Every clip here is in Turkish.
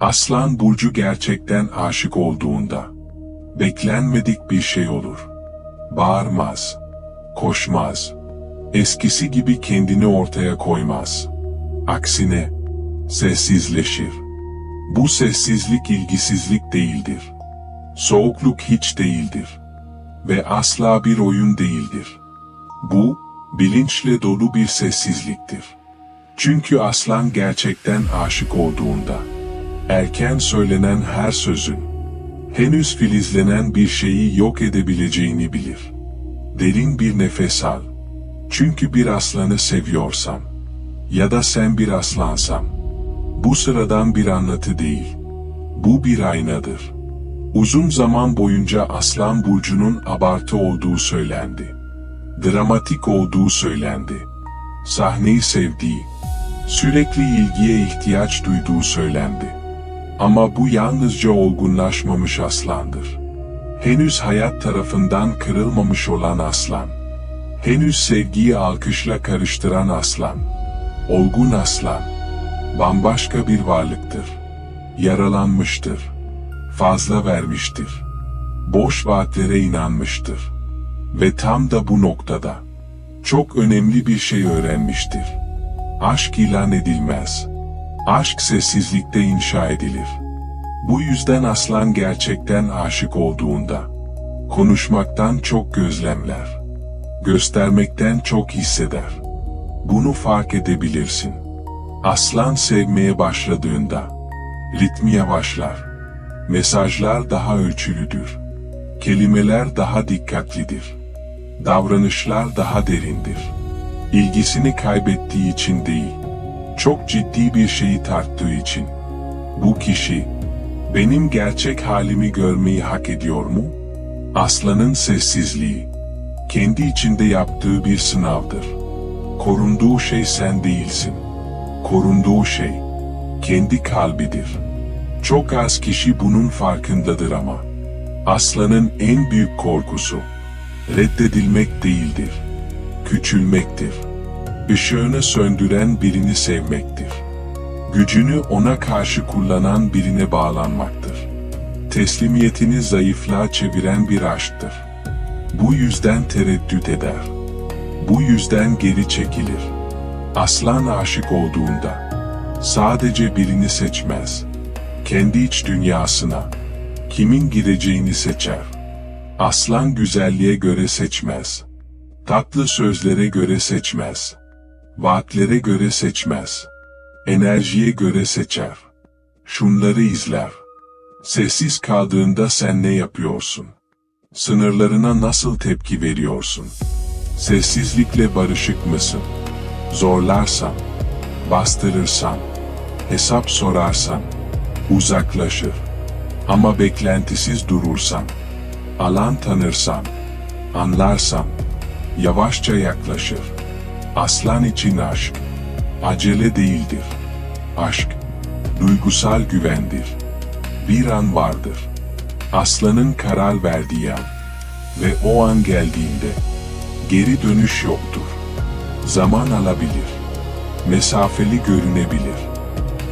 Aslan burcu gerçekten aşık olduğunda beklenmedik bir şey olur. Bağırmaz, koşmaz, eskisi gibi kendini ortaya koymaz. Aksine sessizleşir. Bu sessizlik ilgisizlik değildir. Soğukluk hiç değildir ve asla bir oyun değildir. Bu bilinçle dolu bir sessizliktir. Çünkü aslan gerçekten aşık olduğunda erken söylenen her sözün henüz filizlenen bir şeyi yok edebileceğini bilir. Derin bir nefes al. Çünkü bir aslanı seviyorsan ya da sen bir aslansan bu sıradan bir anlatı değil. Bu bir aynadır. Uzun zaman boyunca Aslan Burcu'nun abartı olduğu söylendi. Dramatik olduğu söylendi. Sahneyi sevdiği, sürekli ilgiye ihtiyaç duyduğu söylendi. Ama bu yalnızca olgunlaşmamış aslandır. Henüz hayat tarafından kırılmamış olan aslan. Henüz sevgiyi alkışla karıştıran aslan. Olgun aslan. Bambaşka bir varlıktır. Yaralanmıştır. Fazla vermiştir. Boş vaatlere inanmıştır. Ve tam da bu noktada çok önemli bir şey öğrenmiştir. Aşk ilan edilmez. Aşk sessizlikte inşa edilir. Bu yüzden aslan gerçekten aşık olduğunda konuşmaktan çok gözlemler. Göstermekten çok hisseder. Bunu fark edebilirsin. Aslan sevmeye başladığında ritmi yavaşlar. Mesajlar daha ölçülüdür. Kelimeler daha dikkatlidir. Davranışlar daha derindir. İlgisini kaybettiği için değil, çok ciddi bir şeyi tarttığı için. Bu kişi, benim gerçek halimi görmeyi hak ediyor mu? Aslanın sessizliği, kendi içinde yaptığı bir sınavdır. Korunduğu şey sen değilsin. Korunduğu şey, kendi kalbidir. Çok az kişi bunun farkındadır ama. Aslanın en büyük korkusu, reddedilmek değildir. Küçülmektir. Işığını söndüren birini sevmektir. Gücünü ona karşı kullanan birine bağlanmaktır. Teslimiyetini zayıflığa çeviren bir aşktır. Bu yüzden tereddüt eder. Bu yüzden geri çekilir. Aslan aşık olduğunda sadece birini seçmez. Kendi iç dünyasına kimin gireceğini seçer. Aslan güzelliğe göre seçmez. Tatlı sözlere göre seçmez. Vaatlere göre seçmez. Enerjiye göre seçer. Şunları izler. Sessiz kaldığında sen ne yapıyorsun? Sınırlarına nasıl tepki veriyorsun? Sessizlikle barışık mısın? Zorlarsan, bastırırsan, hesap sorarsan, uzaklaşır. Ama beklentisiz durursan, alan tanırsan, anlarsan, yavaşça yaklaşır. Aslan için aşk, acele değildir. Aşk, duygusal güvendir. Bir an vardır. Aslanın karar verdiği an ve o an geldiğinde geri dönüş yoktur. Zaman alabilir. Mesafeli görünebilir.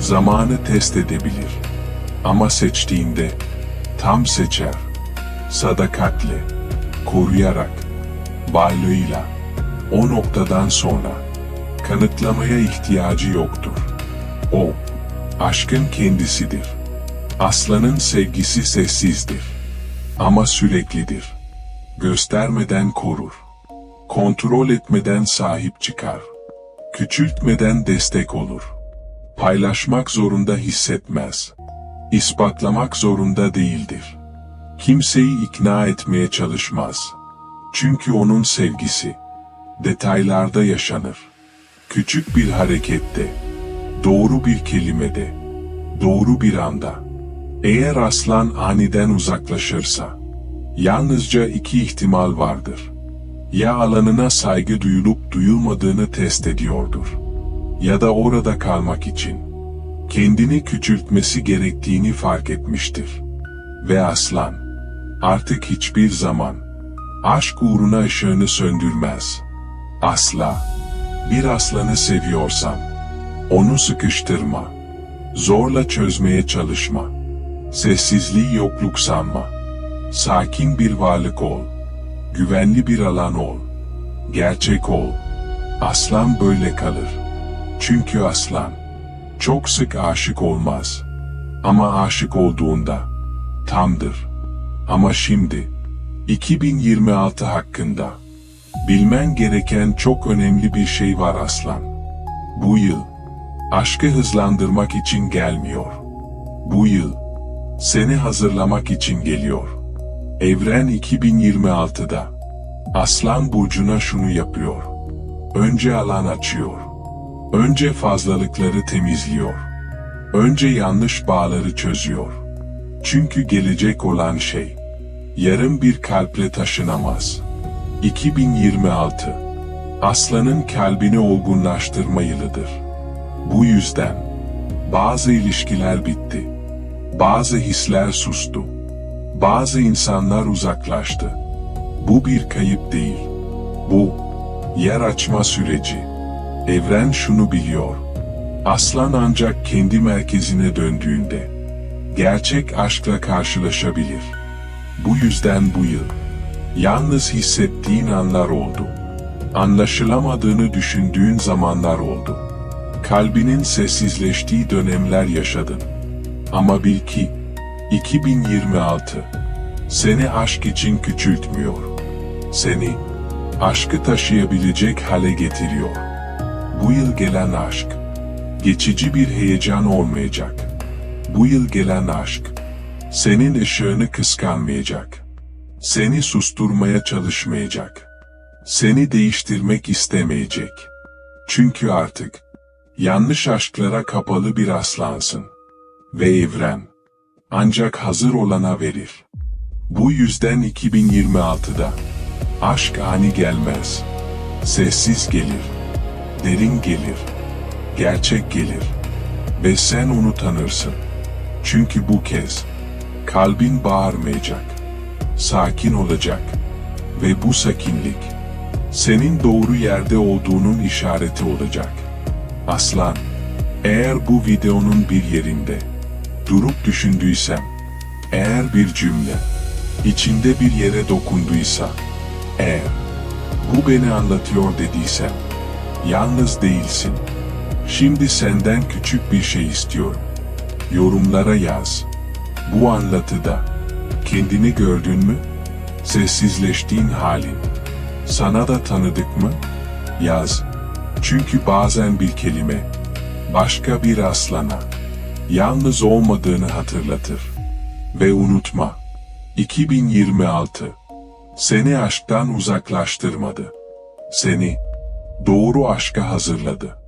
Zamanı test edebilir. Ama seçtiğinde tam seçer. Sadakatle, koruyarak, varlığıyla. O noktadan sonra kanıtlamaya ihtiyacı yoktur. O, aşkın kendisidir. Aslanın sevgisi sessizdir. Ama süreklidir. Göstermeden korur. Kontrol etmeden sahip çıkar. Küçültmeden destek olur. Paylaşmak zorunda hissetmez. İspatlamak zorunda değildir. Kimseyi ikna etmeye çalışmaz. Çünkü onun sevgisi detaylarda yaşanır. Küçük bir harekette, doğru bir kelimede, doğru bir anda. Eğer aslan aniden uzaklaşırsa, yalnızca iki ihtimal vardır. Ya alanına saygı duyulup duyulmadığını test ediyordur. Ya da orada kalmak için, kendini küçültmesi gerektiğini fark etmiştir. Ve aslan, artık hiçbir zaman, aşk uğruna ışığını söndürmez. Asla. Bir aslanı seviyorsan, onu sıkıştırma. Zorla çözmeye çalışma. Sessizliği yokluk sanma. Sakin bir varlık ol. Güvenli bir alan ol. Gerçek ol. Aslan böyle kalır. Çünkü aslan çok sık aşık olmaz. Ama aşık olduğunda tamdır. Ama şimdi 2026 hakkında bilmen gereken çok önemli bir şey var aslan. Bu yıl aşkı hızlandırmak için gelmiyor. Bu yıl seni hazırlamak için geliyor. Evren 2026'da Aslan burcuna şunu yapıyor. Önce alan açıyor. Önce fazlalıkları temizliyor. Önce yanlış bağları çözüyor. Çünkü gelecek olan şey yarım bir kalple taşınamaz. 2026 Aslanın kalbini olgunlaştırma yılıdır. Bu yüzden bazı ilişkiler bitti. Bazı hisler sustu. Bazı insanlar uzaklaştı. Bu bir kayıp değil. Bu yer açma süreci. Evren şunu biliyor. Aslan ancak kendi merkezine döndüğünde gerçek aşkla karşılaşabilir. Bu yüzden bu yıl yalnız hissettiğin anlar oldu. Anlaşılamadığını düşündüğün zamanlar oldu. Kalbinin sessizleştiği dönemler yaşadın. Ama bil ki 2026 seni aşk için küçültmüyor. Seni aşkı taşıyabilecek hale getiriyor. Bu yıl gelen aşk geçici bir heyecan olmayacak. Bu yıl gelen aşk senin ışığını kıskanmayacak. Seni susturmaya çalışmayacak. Seni değiştirmek istemeyecek. Çünkü artık yanlış aşklara kapalı bir aslansın. Ve evren ancak hazır olana verir. Bu yüzden 2026'da aşk ani gelmez. Sessiz gelir. Derin gelir. Gerçek gelir. Ve sen onu tanırsın. Çünkü bu kez kalbin bağırmayacak. Sakin olacak. Ve bu sakinlik senin doğru yerde olduğunun işareti olacak. Aslan, eğer bu videonun bir yerinde durup düşündüysem, eğer bir cümle içinde bir yere dokunduysa, eğer bu beni anlatıyor dediysem, yalnız değilsin. Şimdi senden küçük bir şey istiyorum. Yorumlara yaz. Bu anlatıda kendini gördün mü? Sessizleştiğin halin. Sana da tanıdık mı? Yaz. Çünkü bazen bir kelime başka bir aslana yalnız olmadığını hatırlatır. Ve unutma, 2026 seni aşktan uzaklaştırmadı. Seni doğru aşka hazırladı.